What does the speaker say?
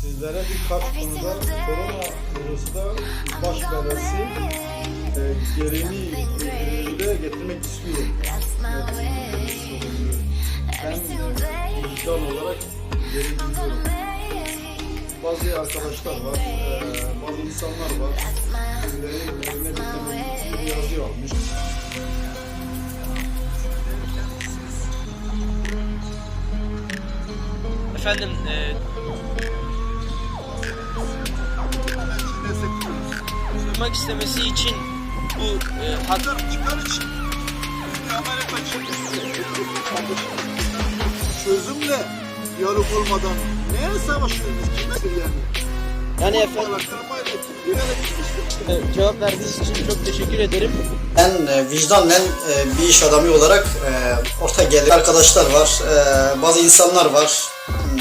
sizlere birkaç konuda korona virüsü da baş belası e, gereğini e, de getirmek istiyorum. Ben vicdan olarak geri gidiyorum. Bazı arkadaşlar var, e, bazı insanlar var. Birilerinin eline bir tane bir yazı almış. Efendim e, duymak istemesi için bu e, hak Çözüm ne? Diyalog olmadan neye savaşıyoruz? Kime yani? yani efendim Kırmayla kim bilerek işte. e, cevap verdiğiniz için çok teşekkür ederim. Ben e, vicdanla e, bir iş adamı olarak e, orta gelir arkadaşlar var, e, bazı insanlar var. Hmm,